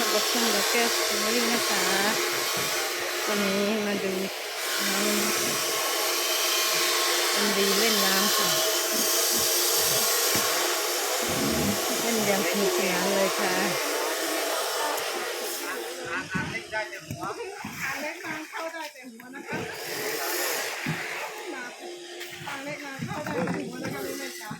ขับรถช่างแล้วแก้สตอรี่นะคะวันนี้มาดูน้องวันดีเล่นน้ำค่ะเล่นอย่างสนุกสนานเลยค่ะเล็กนาเข้าได้แต่หัวนะคะทาเล็กนาเข้าได้แต่หัวนะคะไม่แม่จ๋า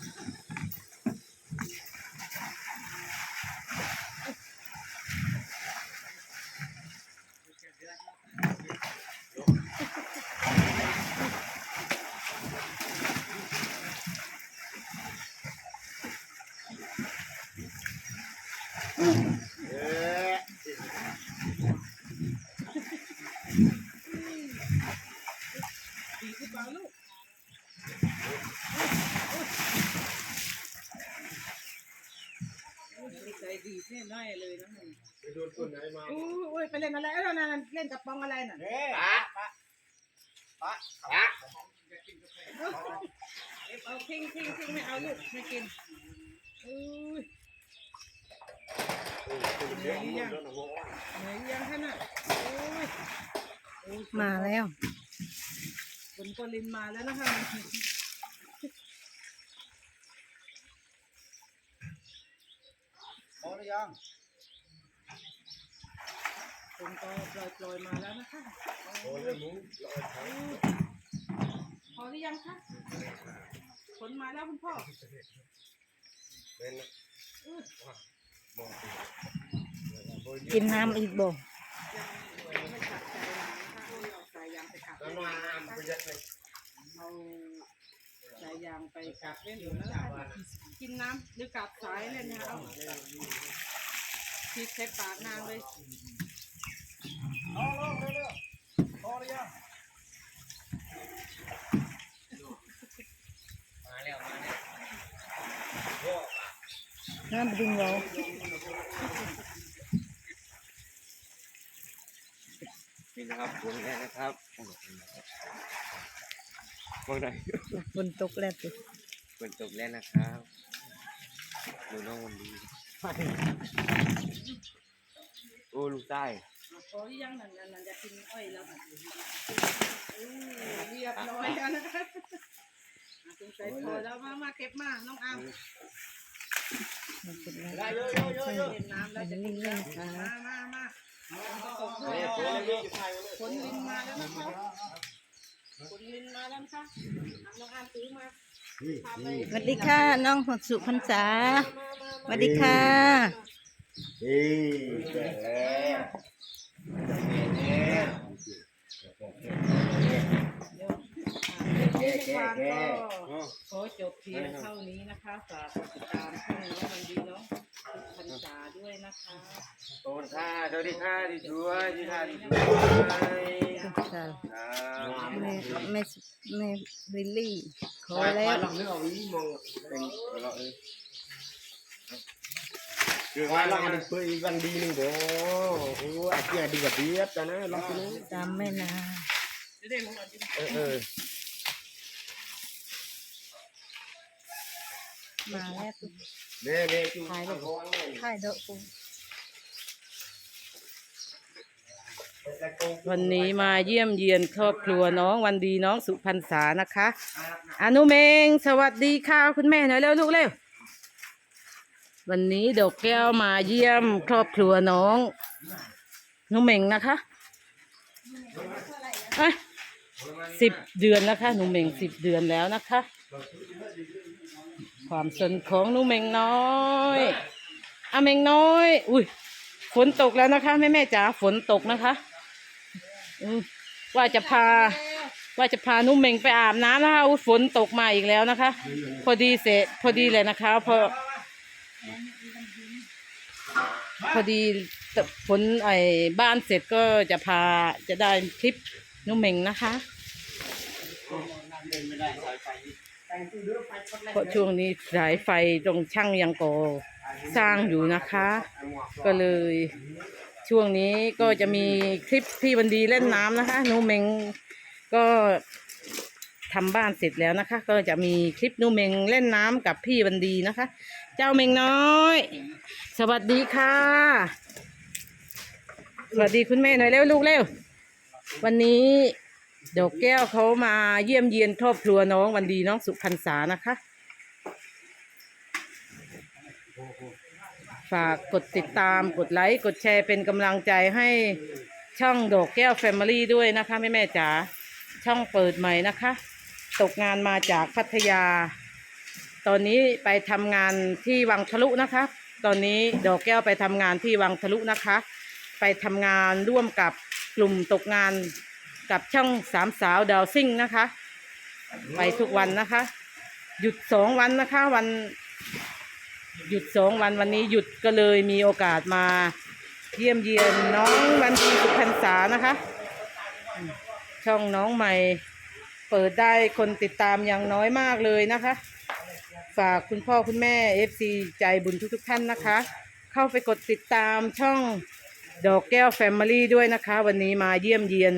ดีขึ้นมาลูกใจดีแน่น่อยเลยนะมึงไปโดนตัวไหนมาอู้โอ้ยไปเล่นอะไรแล้วนะเล่นกับปองอะไรน่ะเฮ้ยเอาทิ้งทิ้งทิ้งไม่เอาลูกไม่กินอู้ยเหนื่อยยังเหนื่อยยังท่านน่ะโอ้ยโอ้ยมาแล้วฝนก็ลินมาแล้วนะคะ พอหรือยังฝนก็ปล่อยปล่อยๆมาแล้วนะคะพอแล้วมึงรอใช้พอหรือยังคะฝนมาแล้วคุณพ่อเป็นนะมองกินน้ำอีกบ่ไม่ขัดใจนะคะเอาสายยางไปขัดแล้วมาไปยัดเลย เอา สายยางไปขัดเล่นอยู่นะคะกินน้ำหรือกัดสายเล่นนะคะเอาพีใช้ปากนางเลยเอาลงเร็วๆพอหรือยังมาแล้วมาแล้วน้ำดึงเรานี่นะครับวงแรกนะครับ วงไหนฝนตกแล้วติฝนตกแล้วนะครับดูน้องวันดีโอ้ลูกใต้พอหรือยังนั่นนั่นนั่นจะกินอ้อยแล้วค่ะอู้เรียบร้อยแล้วนะคะสงสัยพอแล้วมามาเก็บมาน้องอามมาเป็นไรได้เยอะๆเยอะเล่นน้ำแล้วจะนิ่งๆมาค่ะมามาฝนๆตกเยด้วยอะๆเยอะๆถ่ายมาเลยฝนลินมาแล้วนะคะฝ นลินมาแล้วนะคะเอาน้องอามซื้อมาพาไปสวัสดีค่ะ น้องหดสุพรรษาสวัสดีค่ะเฮ้ยแก่แล้ว แก่แก่แก่ขอจบเพียงเท่านี้นะคะฝากติดตามช่องน้องมันดีน้องพันษาด้วยนะคะขอบคุณค่ะสวัสดีค่ะดีสวยดีค่ะดีสวยแม่แม่แม่ลิลลี่ขอแล้วลองนึกเอาอีมองเป็นเราเออคือว่าเราอันเปยวันดีนึงเด้อโอ้ยเกี่ยดีกับเบียดกันนะลองกินนะตามแม่นาจะเออเออ มาแล้วตุ๊กเน่เน่จูถ่ายรูปถ่ายดอกปูวันนี้มาเยี่ยมเยียนครอบครัวน้องวันดีน้องสุพรรษานะคะอนุเมงสวัสดีค่ะคุณแม่หน่อยเร็วลูกเร็ววันนี้ดอกแก้วมาเยี่ยมครอบครัวน้องนุเมงนะคะสิบเดือนนะคะหนูเมงสิบเดือนแล้วนะคะ ความสนของหนูเมงน้อยอาเมงน้อย อุ้ย ฝนตกแล้วนะคะแม่แม่จ๋าฝนตกนะคะว่าจะพา ว่าจะพานุ่มเมงไปอาบน้ำนะคะอุ๊ยฝนตกมาอีกแล้วนะคะ พอดีเสร็จพอดีเลยนะคะพอพอดีฝนไอ้บ้านเสร็จก็จะพาจะได้คลิปนุ่มเมงนะคะ เพราะช่วงนี้สายไฟตรงช่างยังก่อสร้างอยู่นะคะ ก็เลย ช่วงนี้ก็จะมีคลิปพี่บันดีเล่นน้ำนะคะนูเมงก็ทำบ้านเสร็จแล้วนะคะ ก็จะมีคลิปนูเมงเล่นน้ำกับพี่บันดีนะคะ เจ้าเมงน้อย สวัสดีค่ะ สวัสดีคุณแม่หน่อยเร็วลูกเร็ววันนี้ ดอกแก้วเขามาเยี่ยมเยียนครอบครัวน้องวันดีน้องสุพรรณษานะคะ ฝากกดติดตามกดไลค์ กดแชร์เป็นกำลังใจให้ช่องดอกแก้วแฟมิลี่ด้วยนะคะแม่แม่จ๋าช่องเปิดใหม่นะคะ ตกงานมาจากพัทยา ตอนนี้ไปทำงานที่วังทะลุนะคะ ตอนนี้ดอกแก้วไปทำงานที่วังทะลุนะคะ ไปทำงานร่วมกับกลุ่มตกงาน กับช่องสามสาวดาวซิ่งนะคะ ไปทุกวันนะคะ หยุดสองวันนะคะ วัน หยุดสองวันวันนี้หยุดก็เลยมีโอกาสมาเยี่ยมเยียนน้องวันดีสุพรรษานะคะอืมช่องน้องใหม่ เปิดได้คนติดตามอย่างน้อยมากเลยนะคะ ฝากคุณพ่อคุณแม่ FC ใจบุญทุกๆท่านนะคะ เข้าไปกดติดตามช่องดอกแก้วแฟมิลี่ด้วยนะคะ วันนี้มาเยี่ยมเยียน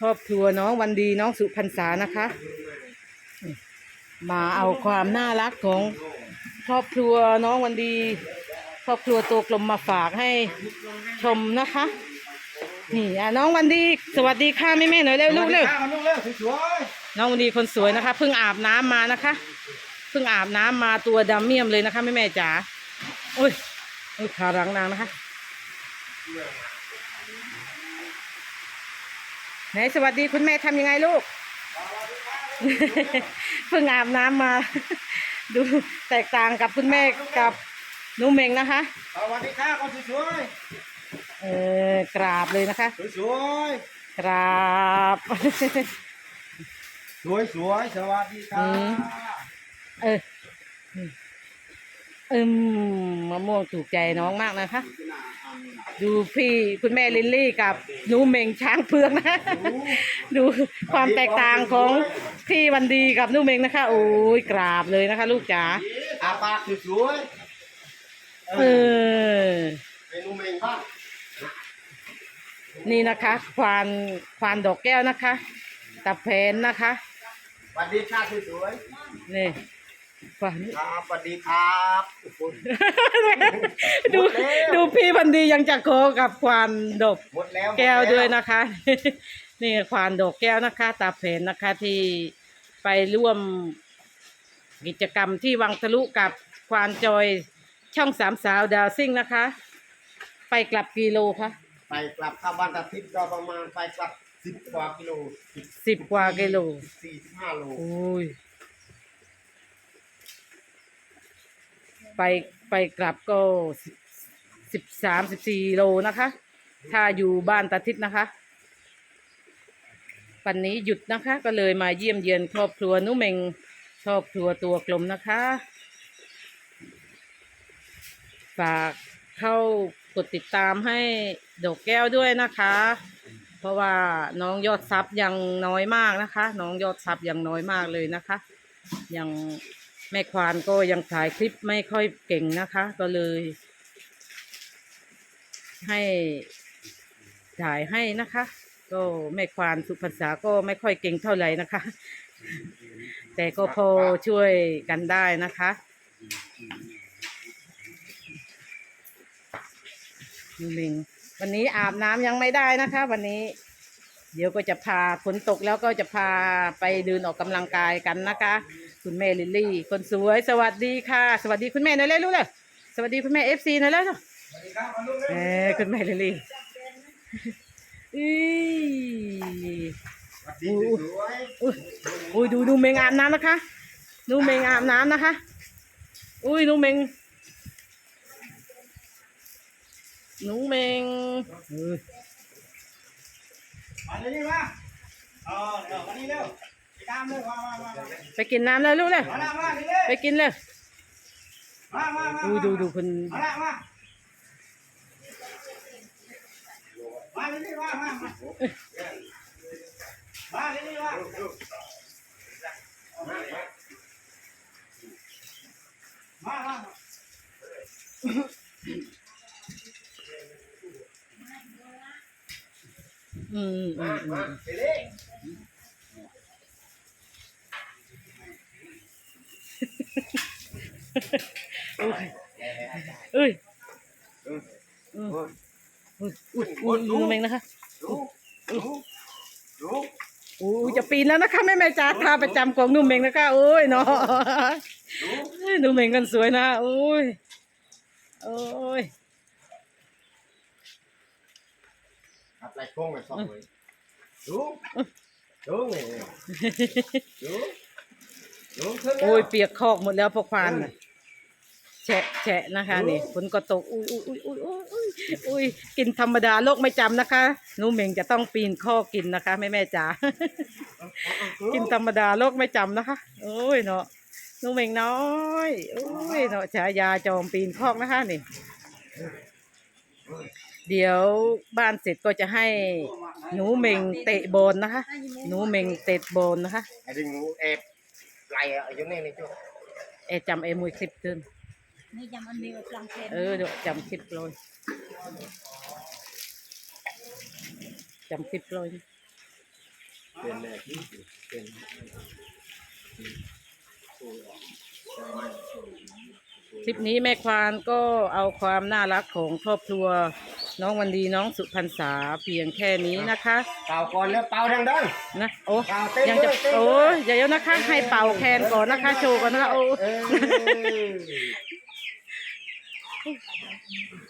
ครอบครัวน้องวันดีน้องสุพรรษานะคะ มาเอาความน่ารักของครอบครัวน้องวันดี ครอบครัวตัวกลมมาฝากให้ชมนะคะ นี่อะน้องวันดี สวัสดีค่ะแม่แม่ๆหน่อยเร็วลูกเร็ว ลูกเร็วสวยน้องวันดีคนสวยนะคะเพิ่งอาบน้ำมานะคะเพิ่งอาบน้ำมาตัวดำเมี่ยมเลยนะคะแม่แม่ๆจ๋าโอ้ยโอ้ยขาหลังนางนะคะ ไหนสวัสดีคุณแม่ทำยังไงลูก เพิ่งอาบน้ำมา ดูแตกต่างกับคุณแม่กับหนุเมงนะคะๆสวัสดีค่ะคนสวยเออกราบเลยนะคะ ๆสวยกราบ ๆสวยสวยๆสวัสดีค่ะอืม เออ อืมอืมมะม่วงถูกใจน้องมากนะคะ ดูพี่คุณแม่ลินลี่กับหนูเมงช้างเพืองนะ ดูความแตกต่างของพี่วันดีกับหนูเมงนะคะ โอ้ยกราบเลยนะคะ ลูกจ๋าอาปากสวยๆเออเมนูเมงบ้างนี่นะคะ ควานควานดอกแก้วนะคะตะแผนนะคะสวัสดีค่ะสวยนี่ ควานๆครับสวัสดีครับทุกคน ดูดูพี่วันดียังจะโคกับควานดอกหมดแล้วแก้วด้วยนะคะ นี่ควานดอกแก้วนะคะ ตาเพนนะคะที่ไปร่วมกิจกรรมที่วังทะลุกับควานจอยช่องสามสาวดาวซิ่งนะคะ ไปกลับกิโลคะไปกลับเข้าบ้านตาทิพย์ก็ประมาณไปกลับสิบกว่ากิโลสิบสิบกว่ากิโลสี่สิบห้าโล โอ้ย ไปไปกลับก็สิบสามสิบสี่โลนะคะ ถ้าอยู่บ้านตาทิศนะคะ วันนี้หยุดนะคะ ก็เลยมาเยี่ยมเยียนครอบครัวนุเมงครอบครัวตัวกลมนะคะ ฝากเข้ากดติดตามให้ดอกแก้วด้วยนะคะ เพราะว่าน้องยอดซับยังน้อยมากนะคะ น้องยอดซับยังน้อยมากเลยนะคะ ยัง แม่ควานก็ยังถ่ายคลิปไม่ค่อยเก่งนะคะ ก็เลย ให้ถ่ายให้นะคะ ก็แม่ควานสุภาษาก็ไม่ค่อยเก่งเท่าไหร่นะคะ แต่ก็พอช่วยกันได้นะคะลิงวันนี้อาบน้ำยังไม่ได้นะคะ วันนี้ เดี๋ยวก็จะพาฝนตกแล้วก็จะพาไปเดินออกกำลังกายกันนะคะ คุณแม่ลิลลี่ คนสวย สวัสดีค่ะ สวัสดีคุณแม่หน่อยเลยลูกเลยสวัสดีคุณแม่เอฟซีหน่อยเลยเนาะสวัสดีครับมาลูกเร็วเออคุณแม่ลิลลี่อุ้ยสวัสดีสวยอุ้ยอุ้ยดูดูเมงอาบน้ำนะคะ ดูเมงอาบน้ำนะคะ อุ้ยดูเมงหนูเมงเออๆมาเลยนี่มาเออเดี๋ยวมานี่เร็วไป ตามเร็วมามามามาไปกินน้ำเลยลูกเลยมาละมานี่เลยไปกินเลยมามามาดูดูดูคุณมาละมามาเลยนี่มามามามาเลยนี่มามามาอืมอืมอืม มาไป เลยอุ้ยอุ้ยอืมอุ้ยอุ้ยอุ้ยดูเมงนะคะดูดูดูอุ้ยจะปีนแล้วนะคะแม่แม่จ๋าท่าประจำของนุ่มเมงนะคะโอ้ยเนาะดูดูเมงกันสวยนะโอ้ยโอ้ยขับไล่โค้งไปสองเลยดูดูนี่ดูดูโอ้ยเปียกคอกหมดแล้วพวกพานน่ะ แฉะแฉะนะคะนี่ฝนก็ตกอุ้ยอุ้ยอุ้ยอุ้ยอุ้ยอุ้ยอุ้ยกินธรรมดาโลกไม่จำนะคะหนูเมงจะต้องปีนข้อกินนะคะแม่แม่จ๋ากินธรรมดาโลกไม่จำนะคะโอ้ยเนาะหนูเมงน้อยโอ้ยเนาะฉายาจอมปีนคอกนะคะนี่ เดี๋ยวบ้านเสร็จก็จะให้หนูเมงเตะบอลนะคะ หนูเมงเตะบอลนะคะไอ้ดิงูเอบไล่อะอยู่นี่นี่จุ๊เอจำเอมวยคลิปเกิน นี่จำอันเดียวกลางแขนเออเดี๋ยวจำคลิปเลยจำคลิปเลยเป็นแน่ที่เป็นคลิปนี้แม่ควานก็เอาความน่ารักของครอบครัว น้องวันดีน้องสุพรรษาเพียงแค่นี้นะคะ เป่าก่อนแล้วเป่าทางดังนะ โอ้เป่าเต้นยังจะด้วยเต้นด้วยโอ้ยเดี๋ยวนะคะ ให้เป่าแคนก่อนนะคะ โชว์ก่อนนะคะโอ้ เออ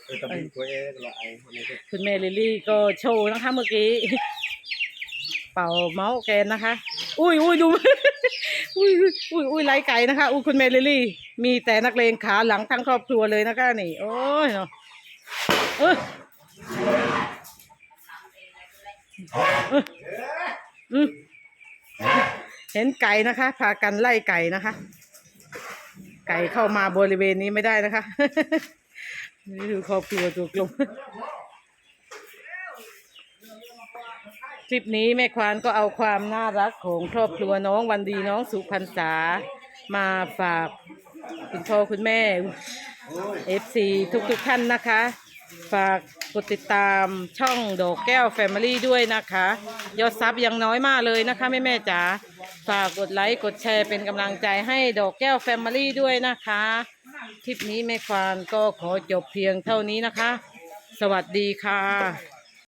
เออตะบิตัวเองละไอ้คนนี้คุณแม่ลิลี่ก็โชว์นะคะเมื่อกี้ เป่าเมาส์แกนนะคะ อุ้ยอุ้ยดู อุ้ยอุ้ยอุ้ยไล่ไก่นะคะอุ้ยคุณแม่ลิลี่ มีแต่นักเลงขาหลังทั้งครอบครัวเลยนะคะนี่ โอ้ยเนาะเออเห็นไก่นะคะ พากันไล่ไก่นะคะ ไก่เข้ามาบริเวณนี้ไม่ได้นะคะ นี่ดูครอบครัวตัวกลมคลิปนี้แม่ควานก็เอาความน่ารักของครอบครัวน้องวันดีน้องสุพรรษามาฝากคุณพ่อคุณแม่เอฟซีทุกๆท่านนะคะ ฝากกดติดตามช่องดอกแก้วแฟมิลี่ด้วยนะคะ ยอดซับยังน้อยมากเลยนะคะแม่แม่จ๋าฝากกดไลค์กดแชร์เป็นกำลังใจให้ดอกแก้วแฟมิลี่ด้วยนะคะ คลิปนี้แม่ฟานก็ขอจบเพียงเท่านี้นะคะ สวัสดีค่ะ